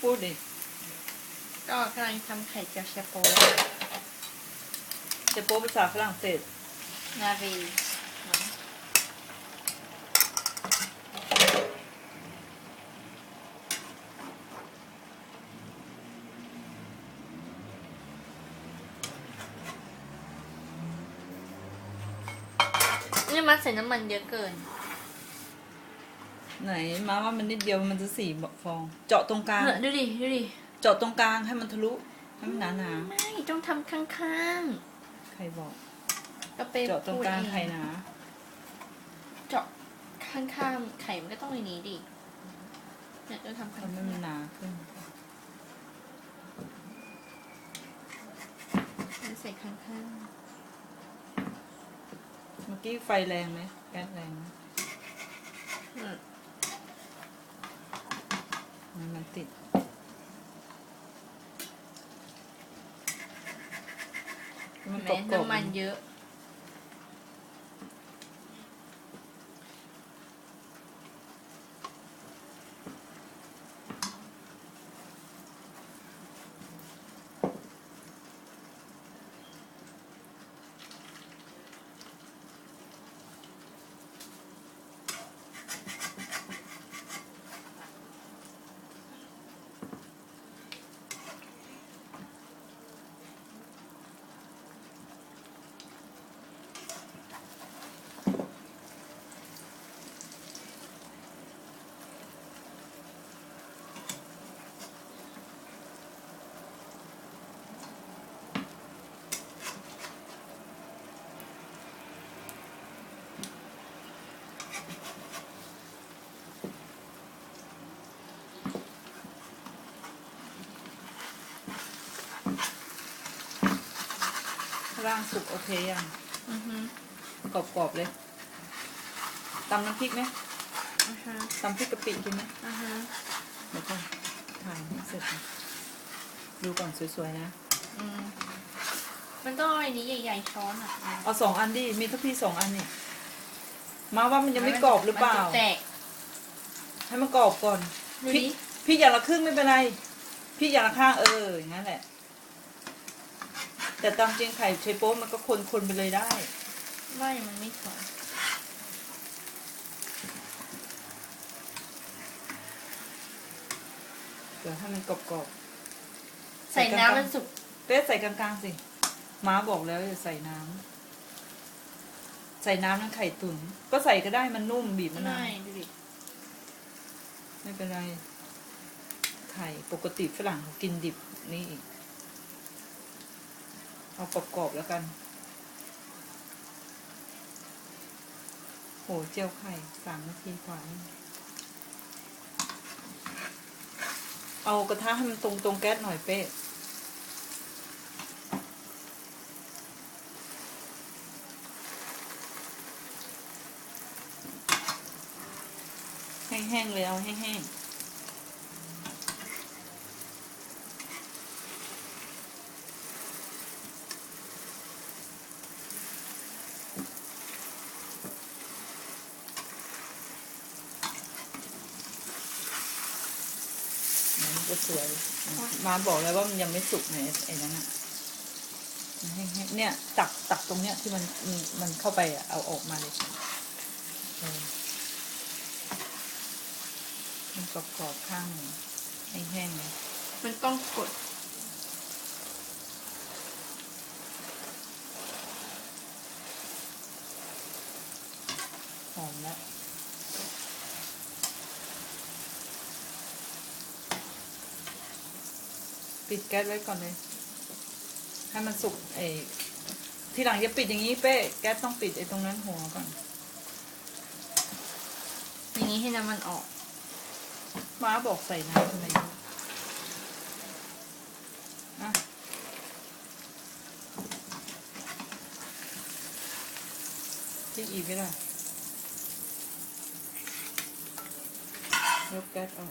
พูดดิ ก็กำลังทำไข่เจียวเชฟโปจะโป๊ภาษาฝรั่งเศส นาวีนี่มันใส่น้ำมันเยอะเกิน ไหนมาว่ามันนิดเดียวมันจะสี่ฟอง เจาะตรงกลางเออดูดิดูดิเจาะตรงกลางให้มันทะลุให้มันหนาหนาไม่ต้องทำข้างๆ ใครบอกๆก็ไปเจาะตรงกลางพูดเอไข่หนา เจาะข้างๆไข่มันก็ต้องในนี้ดิเนี่ยต้องทำข้างทำให้มันหนาขึ้นๆมันใส่ข้างเมื่อกี้ไฟแรงไหมแก๊สแรงไหมๆอื มมันมันติด มันกรแม้อบๆ น้ำมันเยอะ ร่างสุกโอเคยังอือฮึกรอบๆเลยตำน้ำพริกไหมอือฮึตำพริกกะปิกินไหมอือฮึเดี๋ยวก่อนถ่ายให้เสร็จก่อนดูก่อนสวยๆนะอืมมันต้องเอาอันนี้ใหญ่ๆช้อนอะเอาสองอันดิมีทัพพี่สองอันเนี่ยมาว่ามันยังไม่กรอบหรือเปล่า มันจะแตกให้มันกรอบก่อนดูพี่ดิพี่อย่างละครึ่งไม่เป็นไรพี่อย่างละข้างเอออย่างนั้นแหละ แต่ตามจริงไข่เชโป๊มันก็คนคนๆไปเลยได้ ไม่มันไม่สวยเดี๋ยวให้มันกรอบๆใส่น้ำมันสุกเต้ใส่กลางๆสิม้าบอกแล้วอย่าใส่น้ำใส่น้ำนั่นไข่ตุ๋นก็ใส่ก็ได้มันนุ่มบีบมะนาวไม่ดูดิไม่เป็นไรไข่ปกติฝรั่งเขากินดิบนี่อีก เอากรอบๆแล้วกัน โห เจียวไข่สามนาทีกว่านี่เอากระทะให้มันตรงตรงๆแก๊สหน่อยเป๊ะแห้งๆเลยเอาแห้งๆ มันจะสวย มาบอกแล้วว่ามันยังไม่สุกไงไอ้นั้นอะมันแห้งๆเนี่ย ตักตักตรงเนี้ยที่มันมันมันเข้าไปอะเอาออกมาเลยเออมันกรอบๆข้างหนึ่งแห้งๆเลยมันต้องกดหอมแล้ว ปิดแก๊สไว้ก่อนเลย ให้มันสุกไอ้ทีหลังจะปิดอย่างนี้เป้แก๊สต้องปิดไอ้ตรงนั้นหัวก่อน อย่างนี้ให้น้ำมันออก ม้าบอกใส่น้ำทำไมอะที่อีกไม่ได้ยกแก๊สออก